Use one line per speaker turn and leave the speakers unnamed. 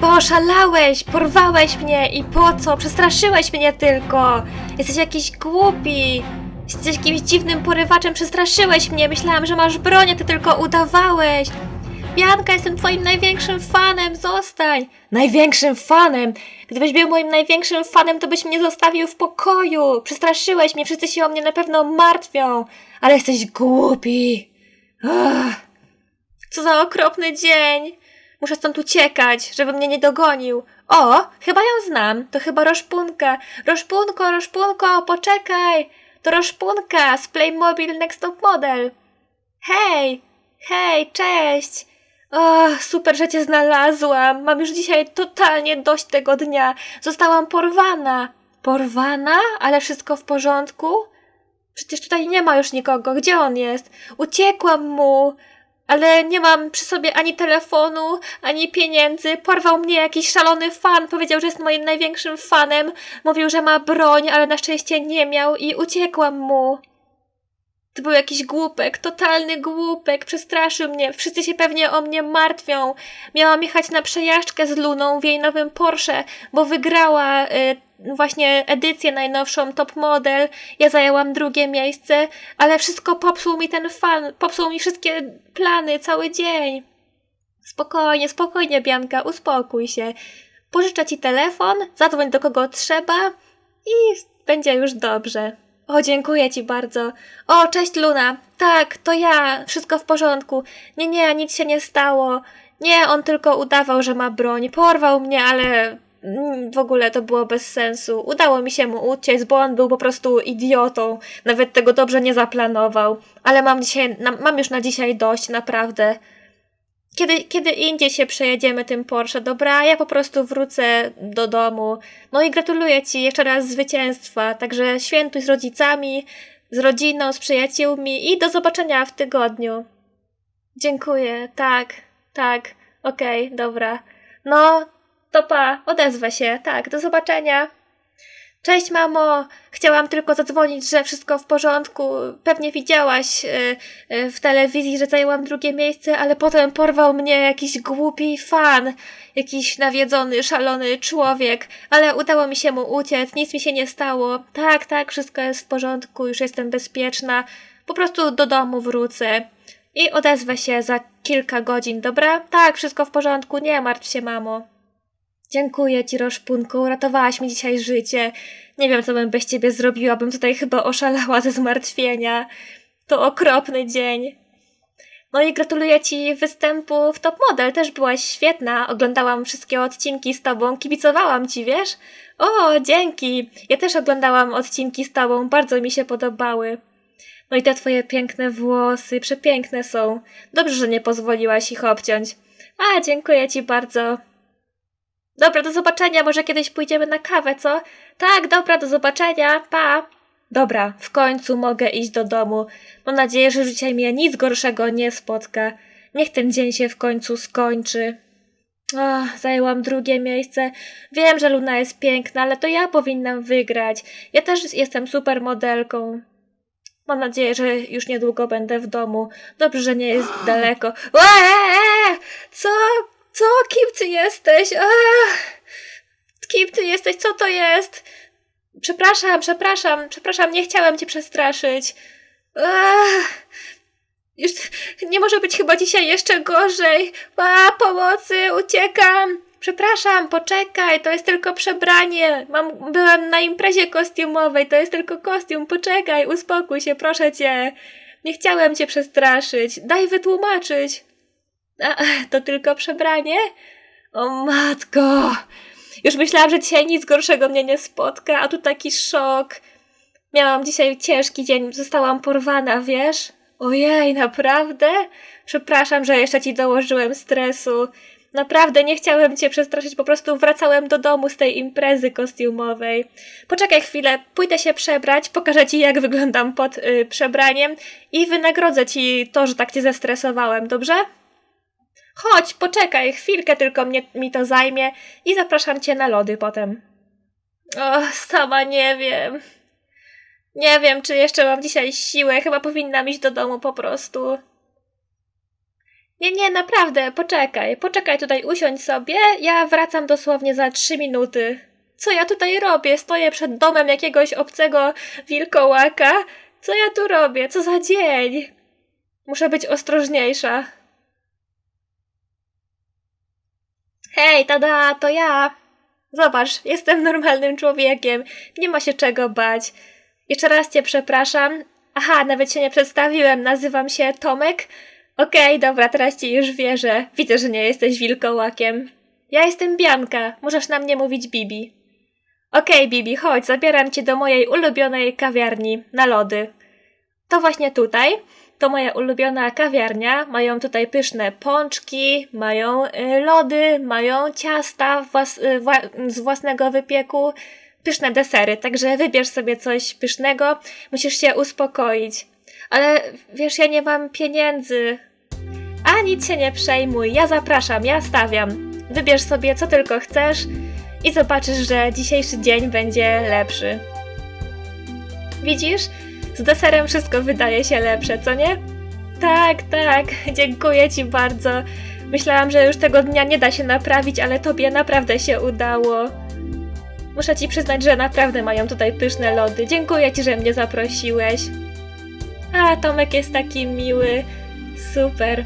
Chyba oszalałeś, porwałeś mnie i po co? Przestraszyłeś mnie tylko. Jesteś jakiś głupi. Jesteś jakimś dziwnym porywaczem, przestraszyłeś mnie. Myślałam, że masz broń, a ty tylko udawałeś. Bianka, jestem twoim największym fanem, zostań. Największym fanem? Gdybyś był moim największym fanem, to byś mnie zostawił w pokoju. Przestraszyłeś mnie, wszyscy się o mnie na pewno martwią. Ale jesteś głupi. Ach. Co za okropny dzień. Muszę stąd uciekać, żeby mnie nie dogonił. O, chyba ją znam. To chyba Roszpunka. Roszpunko, Roszpunko, poczekaj. To Roszpunka z Playmobil Next Top Model. Hej, hej, cześć. O, super, że cię znalazłam. Mam już dzisiaj totalnie dość tego dnia. Zostałam porwana. Porwana? Ale wszystko w porządku? Przecież tutaj nie ma już nikogo. Gdzie on jest? Uciekłam mu. Ale nie mam przy sobie ani telefonu, ani pieniędzy. Porwał mnie jakiś szalony fan. Powiedział, że jest moim największym fanem. Mówił, że ma broń, ale na szczęście nie miał i uciekłam mu. To był jakiś głupek, totalny głupek, przestraszył mnie. Wszyscy się pewnie o mnie martwią. Miałam jechać na przejażdżkę z Luną w jej nowym Porsche, bo wygrała y, właśnie edycję najnowszą Top Model. Ja zajęłam drugie miejsce, ale wszystko popsuł mi ten fan, popsuł mi wszystkie plany, cały dzień. Spokojnie, spokojnie, Bianka, uspokój się. Pożyczę ci telefon, zadzwoń do kogo trzeba i będzie już dobrze. O, dziękuję ci bardzo. O, cześć Luna. Tak, to ja. Wszystko w porządku. Nie, nie, nic się nie stało. Nie, on tylko udawał, że ma broń. Porwał mnie, ale w ogóle to było bez sensu. Udało mi się mu uciec, bo on był po prostu idiotą. Nawet tego dobrze nie zaplanował. Ale mam dzisiaj, mam już na dzisiaj dość, naprawdę. Kiedy, kiedy indziej się przejedziemy tym Porsche, dobra? Ja po prostu wrócę do domu. No i gratuluję Ci jeszcze raz zwycięstwa. Także świętuj z rodzicami, z rodziną, z przyjaciółmi i do zobaczenia w tygodniu. Dziękuję, tak, tak, okej, dobra. No, to pa, odezwę się, tak, do zobaczenia. Cześć, mamo. Chciałam tylko zadzwonić, że wszystko w porządku. Pewnie widziałaś y, y, w telewizji, że zajęłam drugie miejsce, ale potem porwał mnie jakiś głupi fan, jakiś nawiedzony, szalony człowiek, ale udało mi się mu uciec, nic mi się nie stało. Tak, tak, wszystko jest w porządku, już jestem bezpieczna. Po prostu do domu wrócę. I odezwę się za kilka godzin, dobra? Tak, wszystko w porządku, nie martw się, mamo. Dziękuję ci, Roszpunku, uratowałaś mi dzisiaj życie. Nie wiem, co bym bez ciebie zrobiła, bym tutaj chyba oszalała ze zmartwienia. To okropny dzień. No i gratuluję ci występu w Top Model, też byłaś świetna. Oglądałam wszystkie odcinki z tobą, kibicowałam ci, wiesz? O, dzięki! Ja też oglądałam odcinki z tobą, bardzo mi się podobały. No i te twoje piękne włosy, przepiękne są. Dobrze, że nie pozwoliłaś ich obciąć. A, dziękuję ci bardzo. Dobra, do zobaczenia, może kiedyś pójdziemy na kawę, co? Tak, dobra, do zobaczenia, pa! Dobra, w końcu mogę iść do domu. Mam nadzieję, że dzisiaj mnie nic gorszego nie spotka. Niech ten dzień się w końcu skończy. Ach, zajęłam drugie miejsce. Wiem, że Luna jest piękna, ale to ja powinnam wygrać. Ja też jestem super modelką. Mam nadzieję, że już niedługo będę w domu. Dobrze, że nie jest daleko. Eee, co? Co? Kim ty jesteś? Ach, kim ty jesteś? Co to jest? Przepraszam, przepraszam, przepraszam, nie chciałem cię przestraszyć. Ach, już nie może być chyba dzisiaj jeszcze gorzej. A, pomocy, uciekam. Przepraszam, poczekaj, to jest tylko przebranie. Mam, byłam na imprezie kostiumowej, to jest tylko kostium. Poczekaj, uspokój się, proszę cię. Nie chciałem cię przestraszyć. Daj wytłumaczyć. A, to tylko przebranie? O matko! Już myślałam, że dzisiaj nic gorszego mnie nie spotka, a tu taki szok. Miałam dzisiaj ciężki dzień, zostałam porwana, wiesz? Ojej, naprawdę? Przepraszam, że jeszcze ci dołożyłem stresu. Naprawdę nie chciałem cię przestraszyć, po prostu wracałem do domu z tej imprezy kostiumowej. Poczekaj chwilę, pójdę się przebrać, pokażę ci jak wyglądam pod y, przebraniem i wynagrodzę ci to, że tak cię zestresowałem, dobrze? Chodź, poczekaj, chwilkę tylko mnie, mi to zajmie i zapraszam cię na lody potem. O, sama nie wiem. Nie wiem, czy jeszcze mam dzisiaj siłę. Chyba powinnam iść do domu po prostu. Nie, nie, naprawdę, poczekaj, poczekaj tutaj, usiądź sobie, ja wracam dosłownie za trzy minuty. Co ja tutaj robię? Stoję przed domem jakiegoś obcego wilkołaka? Co ja tu robię? Co za dzień? Muszę być ostrożniejsza. Hej, tada, to ja. Zobacz, jestem normalnym człowiekiem. Nie ma się czego bać. Jeszcze raz cię przepraszam. Aha, nawet się nie przedstawiłem. Nazywam się Tomek. Okej, dobra, teraz ci już wierzę. Widzę, że nie jesteś wilkołakiem. Ja jestem Bianka. Możesz na mnie mówić Bibi. Okej, Bibi, chodź, zabieram cię do mojej ulubionej kawiarni na lody. To właśnie tutaj. To moja ulubiona kawiarnia. Mają tutaj pyszne pączki, mają y, lody, mają ciasta włas, y, wła- z własnego wypieku, pyszne desery. Także wybierz sobie coś pysznego. Musisz się uspokoić. Ale wiesz, ja nie mam pieniędzy. A nic się nie przejmuj, ja zapraszam, ja stawiam. Wybierz sobie co tylko chcesz i zobaczysz, że dzisiejszy dzień będzie lepszy. Widzisz? Z deserem wszystko wydaje się lepsze, co nie? Tak, tak, dziękuję ci bardzo. Myślałam, że już tego dnia nie da się naprawić, ale tobie naprawdę się udało. Muszę ci przyznać, że naprawdę mają tutaj pyszne lody. Dziękuję ci, że mnie zaprosiłeś. A, Tomek jest taki miły. Super.